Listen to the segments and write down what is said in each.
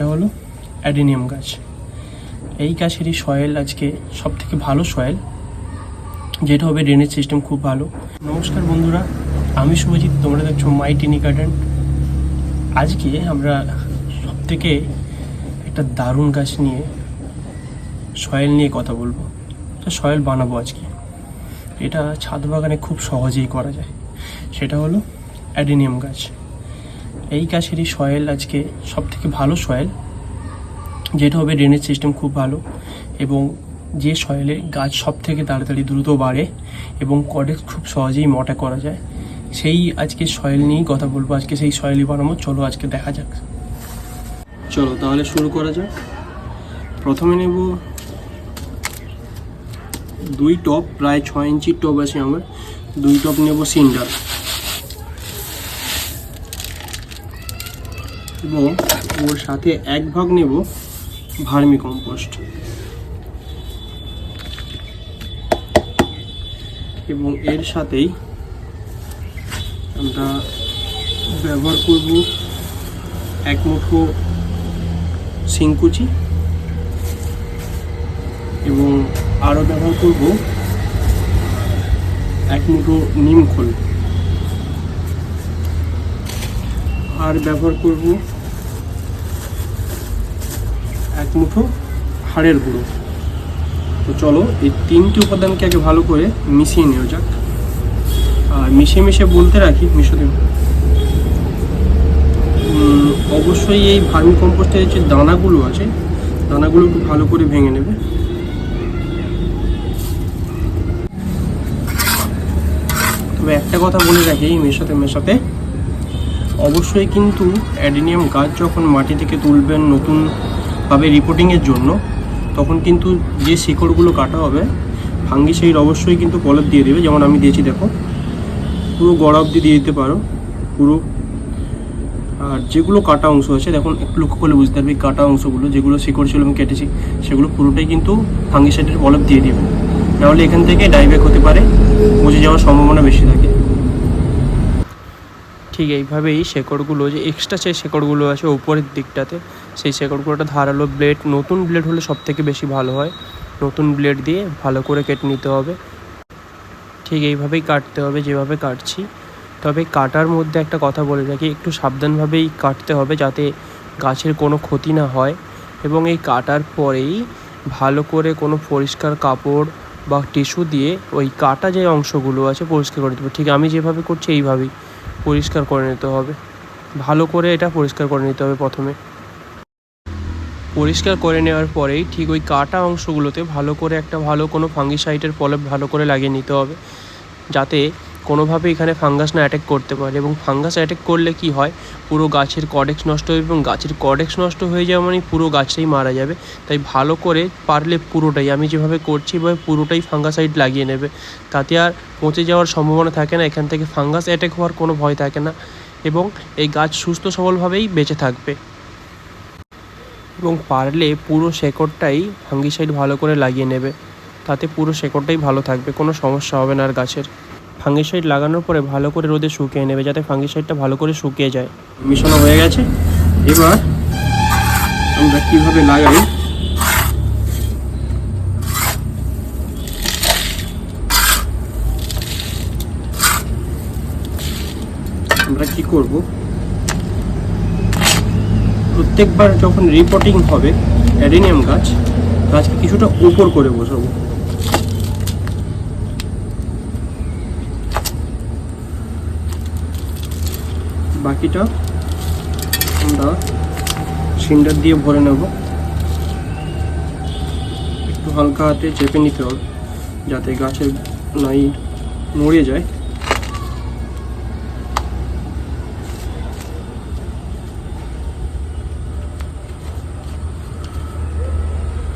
এটা হলো অ্যাডিনিয়াম গাছ। এই গাছেরই সয়েল আজকে সব থেকে ভালো সয়েল যেটা হবে ড্রেনেজ সিস্টেম খুব ভালো। নমস্কার বন্ধুরা, আমি শুভজিৎ, তোমরা দেখছ মাই টিনি গার্ডেন আজকে আমরা সব থেকে একটা দারুণ গাছ নিয়ে সয়েল নিয়ে কথা বলব। তো সয়েল বানাবো আজকে। এটা ছাদ বাগানে খুব সহজেই করা যায়। সেটা হলো অ্যাডিনিয়াম গাছ। এই গাছেরই সয়েল আজকে সব থেকে ভালো সয়েল যেটা হবে ড্রেনেজ সিস্টেম খুব ভালো এবং যে সয়েলে গাছ সব থেকে তাড়াতাড়ি দ্রুত বাড়ে এবং কডেক্স খুব সহজেই মোটা করা যায়। সেই আজকে সয়েল নিয়েই কথা বলব, আজকে সেই সয়েলই বানাবো, চলো আজকে দেখা যাক। চলো তাহলে শুরু করা যাক। প্রথমে নেব দুই টপ প্রায় ছয় ইঞ্চির টপ আছে আমার। দুই টপ নেব সিন্ডার এবং ওর সাথে এক ভাগ নেব ভার্মি কম্পোস্ট। এবং এর সাথেই আমরা ব্যবহার করব এক মুঠো শিংকুচি এবং আরও ব্যবহার করব এক মুঠো নিম আর ব্যবহার করব এক মুঠো হাড়ের গুঁড়ো। তো চলো এই তিনটি উপাদানকে আগে ভালো করে মিশিয়ে নেওয়া যাক। আর মিশিয়ে মিশিয়ে বলতে রাখি, মিশো দেব অবশ্যই এই ভার্মি কম্পোস্টের যে দানাগুলো আছে, দানাগুলো একটু ভালো করে ভেঙে নেবে। তবে একটা কথা বলে রাখি, এই মেশাতে মেশাতে অবশ্যই কিন্তু অ্যাডিনিয়াম গাছ যখন মাটি থেকে তুলবেন নতুনভাবে রিপোর্টিংয়ের জন্য, তখন কিন্তু যে শিকড়গুলো কাটা হবে ফাঙ্গিসাইড অবশ্যই কিন্তু পলব দিয়ে দেবে, যেমন আমি দিয়েছি দেখো। পুরো গড়া অবধি দিয়ে দিতে পারো, পুরো। আর যেগুলো কাটা অংশ আছে, দেখুন, একটু লক্ষ্য করলে বুঝতে পারবে কাটা অংশগুলো, যেগুলো শিকড় ছিল আমি কেটেছি, সেগুলো পুরোটাই কিন্তু ফাঙ্গিসাইডের পলব দিয়ে দিবে। নাহলে এখান থেকে ডাইব্যাক হতে পারে, বুঝে যাওয়ার সম্ভাবনা বেশি থাকে। ঠিক এইভাবেই শেকড়গুলো, যে এক্সট্রা সেই শেকড়গুলো আছে উপরের দিকটাতে, সেই শেকড়গুলোটা ধারালো ব্লেড নতুন ব্লেড হলে সব থেকে বেশি ভালো হয়। নতুন ব্লেড দিয়ে ভালো করে কেটে নিতে হবে। ঠিক এইভাবেই কাটতে হবে যেভাবে কাটছি। তবে কাটার মধ্যে একটা কথা বলে রাখি, একটু সাবধানভাবেই কাটতে হবে যাতে গাছের কোনো ক্ষতি না হয় এবং এই কাটার পরেই ভালো করে কোনো পরিষ্কার কাপড় বা টিস্যু দিয়ে ওই কাটা যে অংশগুলো আছে পরিষ্কার করে দেবো। ঠিক আমি যেভাবে করছি এইভাবেই। পরিষ্কার করে নিতে হবে। ভালো করে এটা পরিষ্কার করে নিতে হবে প্রথমে। পরিষ্কার করে নেওয়ার পরেই ঠিক ওই কাটা অংশগুলোতে ভালো করে একটা ভালো কোনো ফাঙ্গিসাইটের পলপ ভালো করে লাগিয়ে নিতে হবে। যাতে কোনোভাবে এখানে ফাঙ্গাস না অ্যাটাক করতে পারে এবং ফাঙ্গাস অ্যাটাক করলে কি হয়? পুরো গাছের কডেক্স নষ্ট হবে এবং গাছের কডেক্স নষ্ট হয়ে যাওয়া মানে পুরো গাছটাই মারা যাবে। তাই ভালো করে পারলে পুরোটাই, আমি যেভাবে করছি এভাবে পুরোটাই ফাঙ্গাসাইড লাগিয়ে নেবে। তাতে আর পচে যাওয়ার সম্ভাবনা থাকে না, এখান থেকে ফাঙ্গাস অ্যাটাক হওয়ার কোনো ভয় থাকে না এবং এই গাছ সুস্থ সবলভাবেই বেঁচে থাকবে। এবং পারলে পুরো শেকড়টাই ফাঙ্গিসাইড ভালো করে লাগিয়ে নেবে। তাতে পুরো শেকড়টাই ভালো থাকবে, কোনো সমস্যা হবে না আর গাছের। ফাঙ্গিসাইড লাগানোর পরে ভালো করে রোদে শুকিয়ে নেবে, যাতে ফাঙ্গিসাইডটা ভালো করে শুকিয়ে যায়। মিশানো হয়ে গেছে। এবার আমরা কীভাবে লাগাই? আমরা কি করব? প্রত্যেকবার যখন রিপোর্টিং হবে অ্যাডিনিয়াম গাছ, গাছকে কিছুটা উপর করে বসাবো। বাকিটা আমরা সিন্ডার দিয়ে ভরে নেব। একটু হালকা হাতে চেপে নিতে হবে, যাতে গাছের নাই নড়ে যায়।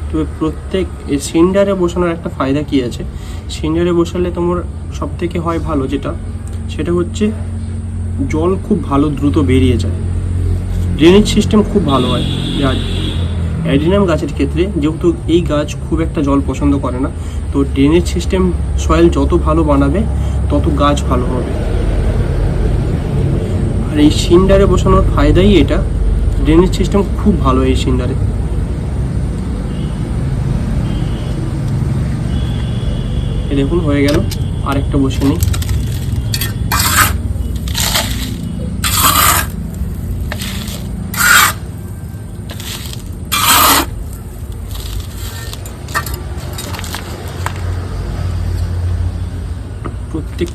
তবে প্রত্যেক সিন্ডারে বসানোর একটা ফায়দা কি আছে? সিন্ডারে বসালে তোমার সব থেকে হয় ভালো যেটা, সেটা হচ্ছে জল খুব ভালো দ্রুত বেরিয়ে যায়। ড্রেনেজ সিস্টেম খুব ভালো হয়। আর অ্যাডিনাম গাছের ক্ষেত্রে যেহেতু এই গাছ খুব একটা জল পছন্দ করে না, তো ড্রেনেজ সিস্টেম সয়েল যত ভালো বানাবে, তত গাছ ভালো হবে। আর এই সিন্ডারে বসানোর ফায়দাই এটা। ড্রেনেজ সিস্টেম খুব ভালো এই সিন্ডারে দেখুন, হয়ে গেল। আরেকটা বসে নিই।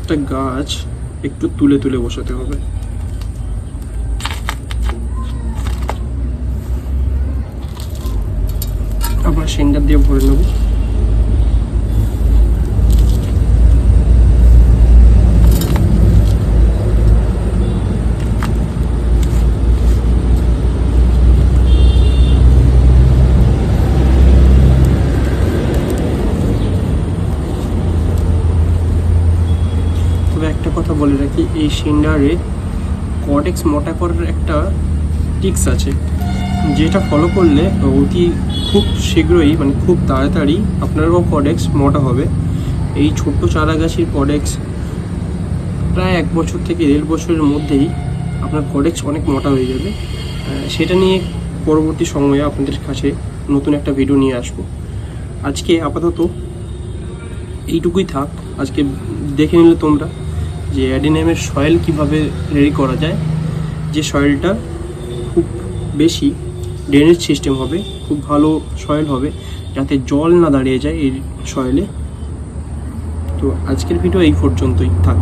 প্রত্যেকটা গাছ একটু তুলে তুলে বসাতে হবে। আবার সেন্টার দিয়ে ভরে নেব তবে একটা কথা বলে রাখি, এই সিন্ডারে কডেক্স মোটা করার একটা টিক্স আছে, যেটা ফলো করলে অতি খুব শীঘ্রই মানে খুব তাড়াতাড়ি আপনারও কডেক্স মোটা হবে। এই ছোট্ট চারা গাছের কডেক্স প্রায় এক বছর থেকে দেড় বছরের মধ্যেই আপনার কডেক্স অনেক মোটা হয়ে যাবে। সেটা নিয়ে পরবর্তী সময়ে আপনাদের কাছে নতুন একটা ভিডিও নিয়ে আসব। আজকে আপাতত এইটুকুই থাক, আজকে দেখে নিলে তোমরা। যে অ্যাডিনিয়ামের সয়েল কীভাবে রেডি করা যায়, যে সয়েলটা খুব বেশি ড্রেনেজ সিস্টেম হবে, খুব ভালো সয়েল হবে, যাতে জল না দাঁড়িয়ে যায় এই সয়েলে। তো আজকের ভিডিও এই পর্যন্তই, থাক।